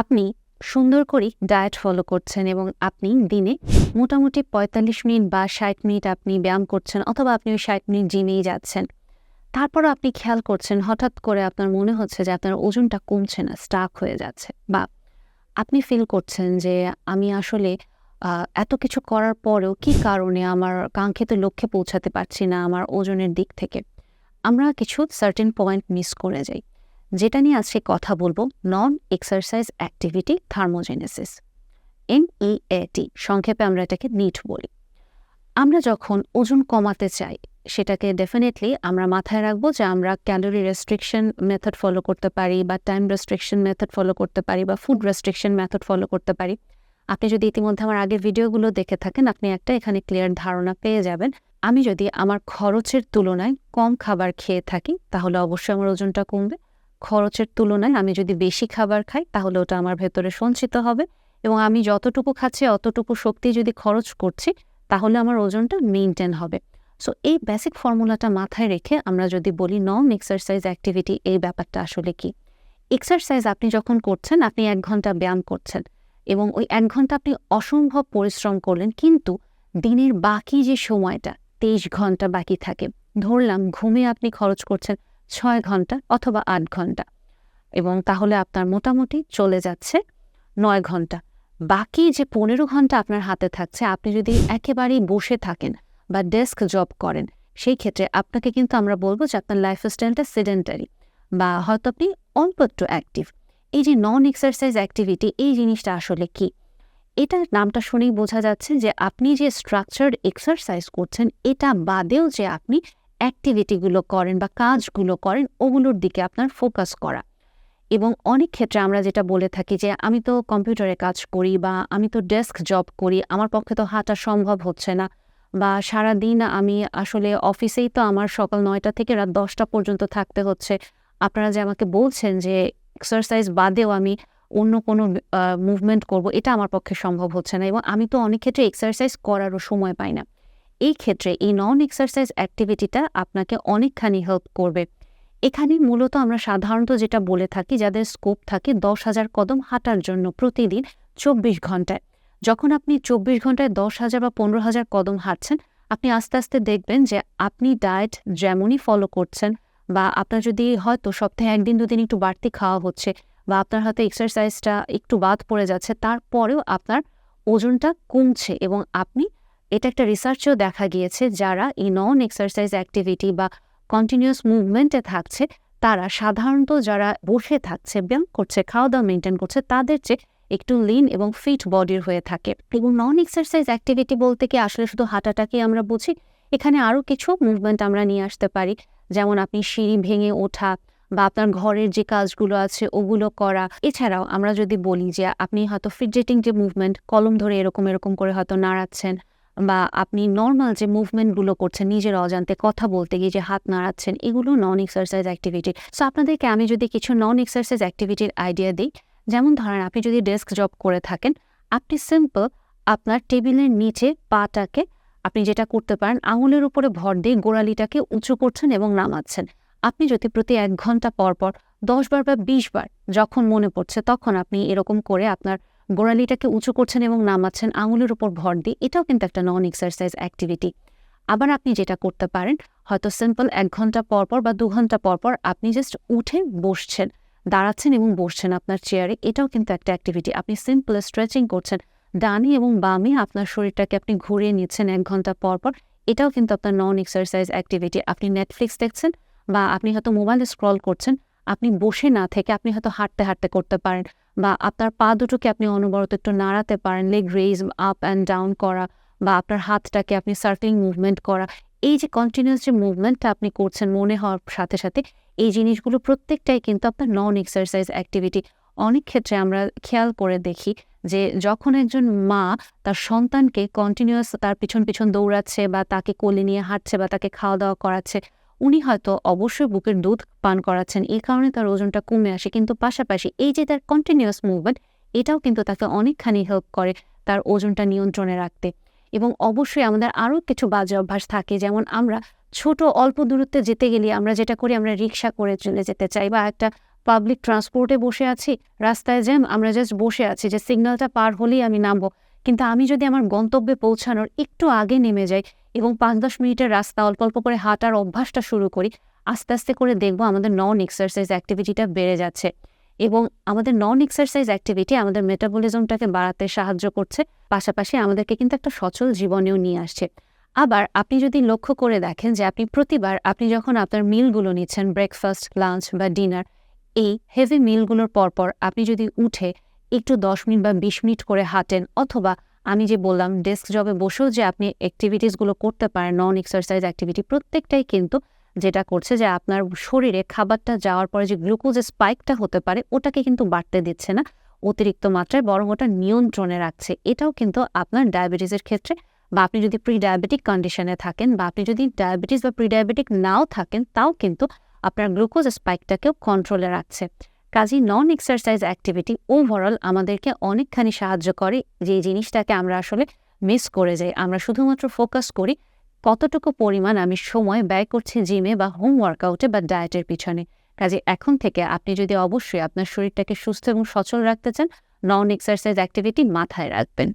আপনি সুন্দর করে ডায়েট ফলো করছেন এবং আপনি দিনে মোটামুটি পঁয়তাল্লিশ মিনিট বা ষাট মিনিট আপনি ব্যায়াম করছেন অথবা আপনি ওই ষাট মিনিট জিমেই যাচ্ছেন। তারপরও আপনি খেয়াল করছেন, হঠাৎ করে আপনার মনে হচ্ছে যে আপনার ওজনটা কমছে না স্টাক হয়ে যাচ্ছে বা আপনি ফিল করছেন যে আমি আসলে এত কিছু করার পরেও কি কারণে আমার কাঙ্ক্ষিত লক্ষ্যে পৌঁছাতে পারছি না আমার ওজনের দিক থেকে। আমরা কিছু সার্টেন পয়েন্ট মিস করে যাই। যেটা নিয়ে আজকে কথা বলব non exercise activity thermogenesis NEAT সংক্ষেপে আমরা এটাকে নিট বলি। আমরা যখন ওজন কমাতে চাই, সেটাকে ডেফিনেটলি আমরা মাথায় রাখব যে আমরা ক্যালোরি রেস্ট্রিকশন মেথড ফলো করতে পারি বা টাইম রেস্ট্রিকশন মেথড ফলো করতে পারি বা ফুড রেস্ট্রিকশন মেথড ফলো করতে পারি। আপনি যদি ইতিমধ্যে আমার আগের ভিডিওগুলো দেখে থাকেন, আপনি একটা এখানে ক্লিয়ার ধারণা পেয়ে যাবেন। আমি যদি আমার খরচের তুলনায় কম খাবার খেয়ে থাকি, তাহলে অবশ্যই আমার ওজনটা কমবে। খরচের তুলনায় আমি যদি বেশি খাবার খাই, তাহলে ওটা আমার ভেতরে সঞ্চিত হবে এবং আমি যতটুকু খাচ্ছি, অতটুকু শক্তি যদি খরচ করছি, তাহলে আমার ওজনটা মেনটেন হবে। সো এই বেসিক ফর্মুলাটা মাথায় রেখে আমরা যদি বলি নন এক্সারসাইজ অ্যাক্টিভিটি এই ব্যাপারটা আসলে কি? এক্সারসাইজ আপনি যখন করছেন, আপনি এক ঘণ্টা ব্যায়াম করছেন এবং ওই এক ঘণ্টা আপনি অসম্ভব পরিশ্রম করলেন, কিন্তু দিনের বাকি যে সময়টা, তেইশ ঘণ্টা বাকি থাকে, ধরলাম ঘুমে আপনি খরচ করছেন ছয় ঘণ্টা অথবা আট ঘণ্টা। এবং তাহলে আপনার মোটামুটি চলে যাচ্ছে নয় ঘণ্টা। বাকি যে পনেরো ঘণ্টা আপনার হাতে থাকছে, আপনি যদি একেবারেই বসে থাকেন বা ডেস্ক জব করেন, সেই ক্ষেত্রে আপনাকে কিন্তু আমরা বলব যে আপনার লাইফস্টাইলটা সেডেন্টারি বা হয়তো আপনি অল্প অ্যাক্টিভ এই যে নন এক্সারসাইজ অ্যাক্টিভিটি এই জিনিসটা আসলে কি? এটার নামটা শুনেই বোঝা যাচ্ছে যে আপনি যে স্ট্রাকচার্ড এক্সারসাইজ করছেন, এটা বাদেও যে আপনি অ্যাক্টিভিটিগুলো করেন বা কাজগুলো করেন, ওগুলোর দিকে আপনার ফোকাস করা। এবং অনেক ক্ষেত্রে আমরা যেটা বলে থাকি যে, আমি তো কম্পিউটারে কাজ করি বা আমি তো ডেস্ক জব করি, আমার পক্ষে তো হাঁটা সম্ভব হচ্ছে না। বা সারা দিন আমি আসলে অফিসেই তো আমার সকাল নয়টা থেকে রাত দশটা পর্যন্ত থাকতে হচ্ছে। আপনারা যে আমাকে বলছেন যে এক্সারসাইজ বাদেও আমি অন্য কোনো মুভমেন্ট করব, এটা আমার পক্ষে সম্ভব হচ্ছে না। এবং আমি তো অনেক ক্ষেত্রে এক্সারসাইজ করারও সময় পাই না। এই ক্ষেত্রে এই নন এক্সারসাইজ অ্যাক্টিভিটিটা আপনাকে অনেকখানি হেল্প করবে। এখানে মূলত আমরা সাধারণত যেটা বলে থাকি, যাদের স্কোপ থাকে দশ হাজার কদম হাঁটার জন্য প্রতিদিন চব্বিশ ঘন্টায়। যখন আপনি চব্বিশ ঘন্টায় দশ হাজার বা পনেরো হাজার কদম হাঁটছেন, আপনি আস্তে আস্তে দেখবেন যে আপনি ডায়েট যেমনই ফলো করছেন বা আপনার যদি হয়তো সপ্তাহে একদিন দুদিন একটু বাড়তি খাওয়া হচ্ছে বা আপনার হয়তো এক্সারসাইজটা একটু বাদ পড়ে যাচ্ছে, তারপরেও আপনার ওজনটা কমছে এবং আপনি এটা একটা রিসার্চেও দেখা গিয়েছে যারা এই নন এক্সারসাইজ অ্যাক্টিভিটি বা কন্টিনিউয়াস মুভমেন্টে থাকছে, তারা সাধারণত যারা বসে থাকছে, ব্যায়াম করছে খাওয়া দাওয়া মেনটেন করছে, তাদের চেয়ে একটু লিন এবং ফিট বডির হয়ে থাকে। এবং নন এক্সারসাইজ অ্যাক্টিভিটি বলতে কি আসলে শুধু হাঁটাটাকে আমরা বুঝি? এখানে আরও কিছু মুভমেন্ট আমরা নিয়ে আসতে পারি। যেমন আপনি সিঁড়ি ভেঙে ওঠা বা আপনার ঘরের যে কাজগুলো আছে, ওগুলো করা। এছাড়াও আমরা যদি বলি যে আপনি হয়তো ফিডজেটিং যে মুভমেন্ট কলম ধরে এরকম এরকম করে হয়তো নাড়াচ্ছেন বা আপনি নর্মাল যে মুভমেন্টগুলো করছেন, নিজের অজান্তে কথা বলতে গিয়ে যে হাত নাড়াচ্ছেন, এগুলো নন এক্সারসাইজ অ্যাক্টিভিটি সো আপনাদেরকে আমি যদি কিছু নন এক্সারসাইজ অ্যাক্টিভিটির আইডিয়া দিই, যেমন ধরেন আপনি যদি ডেস্ক জব করে থাকেন, আপনি সিম্পল আপনার টেবিলের নিচে পাটাকে আপনি যেটা করতে পারেন, আঙুলের উপরে ভর দিয়ে গোড়ালিটাকে উঁচু করছেন এবং নামাচ্ছেন। আপনি যদি প্রতি এক ঘণ্টা পর পর দশ বার বা বিশ বার যখন মনে পড়ছে, তখন আপনি এরকম করে আপনার গোড়ালিটাকে উঁচু করছেন এবং নামাচ্ছেন, আঙুলের উপর ভর দিয়ে। এটাও কিন্তু একটা নন এক্সারসাইজ অ্যাক্টিভিটি আবার আপনি যেটা করতে পারেন, হয়তো সিম্পল এক ঘণ্টা পর পর বা দু ঘণ্টা পর পর আপনি জাস্ট উঠে বসছেন, দাঁড়াচ্ছেন এবং বসছেন আপনার চেয়ারে এটাও কিন্তু একটা অ্যাক্টিভিটি আপনি সিম্পল স্ট্রেচিং করছেন, ডানে এবং বামে আপনার শরীরটাকে আপনি ঘুরিয়ে নিচ্ছেন এক ঘণ্টা পর পর। এটাও কিন্তু আপনার নন এক্সারসাইজ অ্যাক্টিভিটি আপনি নেটফ্লিক্স দেখছেন বা আপনি হয়তো মোবাইলে স্ক্রল করছেন, আপনি বসে না থেকে আপনি হয়তো হাঁটতে হাঁটতে করতে পারেন। বা আপনার পা দুটোকে আপনি অনবরত একটু নাড়াতে পারেন leg raise up and down করা বা আপনার হাতটাকে আপনি সার্কেলিং মুভমেন্ট করা। এই যে কন্টিনিউয়াস যে মুভমেন্টটা আপনি করছেন মনে হওয়ার সাথে সাথে, এই জিনিসগুলো প্রত্যেকটাই কিন্তু আপনার নন এক্সারসাইজ অ্যাক্টিভিটি অনেক ক্ষেত্রে আমরা খেয়াল করে দেখি যে যখন একজন মা তার সন্তানকে কন্টিনিউয়াস তার পিছন পিছন দৌড়াচ্ছে বা তাকে কোলে নিয়ে হাঁটছে বা তাকে খাওয়া দাওয়া করাচ্ছে উনি হয়তো অবশ্যই বুকের দুধ পান করাচ্ছেন। এই কারণে তার ওজনটা কমে আসে। কিন্তু পাশাপাশি এই যে তার কন্টিনিউয়াস মুভমেন্ট এটাও কিন্তু তাকে অনেকখানি হেল্প করে তার ওজনটা নিয়ন্ত্রণে রাখতে। এবং অবশ্যই আমাদের আরও কিছু বাজে অভ্যাস থাকে, যেমন আমরা ছোট, অল্প দূরত্বে যেতে গেলে আমরা যেটা করি, আমরা রিক্সা করে চলে যেতে চাই বা একটা পাবলিক ট্রান্সপোর্টে বসে আছি, রাস্তায় জ্যাম আমরা জাস্ট বসে আছি যে সিগন্যালটা পার হলেই আমি নামবো। কিন্তু আমি যদি আমার গন্তব্যে পৌঁছানোর একটু আগে নেমে যাই এবং পাঁচ দশ মিনিটের রাস্তা অল্প অল্প করে হাঁটার অভ্যাসটা শুরু করি, আস্তে আস্তে করে দেখব আমাদের নন এক্সারসাইজ অ্যাক্টিভিটিটা বেড়ে যাচ্ছে। এবং আমাদের নন এক্সারসাইজ অ্যাক্টিভিটি আমাদের মেটাবলিজমটাকে বাড়াতে সাহায্য করছে, পাশাপাশি আমাদেরকে কিন্তু একটা সচল জীবনেও নিয়ে আসছে। আবার আপনি যদি লক্ষ্য করে দেখেন যে আপনি প্রতিবার আপনি যখন আপনার মিলগুলো নিচ্ছেন ব্রেকফাস্ট লাঞ্চ বা ডিনার এই হেভি মিলগুলোর পরপর আপনি যদি উঠে একটু দশ মিনিট বা বিশ মিনিট করে হাঁটেন, অথবা আমি যে বললাম ডেস্ক জবে বসেও যে আপনি অ্যাক্টিভিটিসগুলো করতে পারেন নন এক্সারসাইজ অ্যাক্টিভিটি প্রত্যেকটাই কিন্তু যেটা করছে যে আপনার শরীরে খাবারটা যাওয়ার পরে যে গ্লুকোজ স্পাইকটা হতে পারে, ওটাকে কিন্তু বাড়তে দিচ্ছে না। অতিরিক্ত মাত্রায় বরং ওটা নিয়ন্ত্রণে রাখছে। এটাও কিন্তু আপনার ডায়াবেটিসের ক্ষেত্রে, বা আপনি যদি প্রি ডায়াবেটিক কন্ডিশনে থাকেন, বা আপনি যদি ডায়াবেটিস বা প্রি ডায়াবেটিক নাও থাকেন, তাও কিন্তু আপনার গ্লুকোজ স্পাইকটাকেও কন্ট্রোলে রাখছে। কাজেই নন এক্সারসাইজ অ্যাক্টিভিটি ওভারঅল আমাদেরকে অনেকখানি সাহায্য করে যে জিনিসটাকে আমরা আসলে মিস করে যাই। আমরা শুধুমাত্র ফোকাস করি কতটুকু পরিমাণ আমি সময় ব্যয় করছি জিমে বা হোম ওয়ার্কআউটে বা ডায়েটের পিছনে। কাজে এখন থেকে আপনি যদি অবশ্যই আপনার শরীরটাকে সুস্থ এবং সচল রাখতে চান নন এক্সারসাইজ অ্যাক্টিভিটি মাথায় রাখবেন।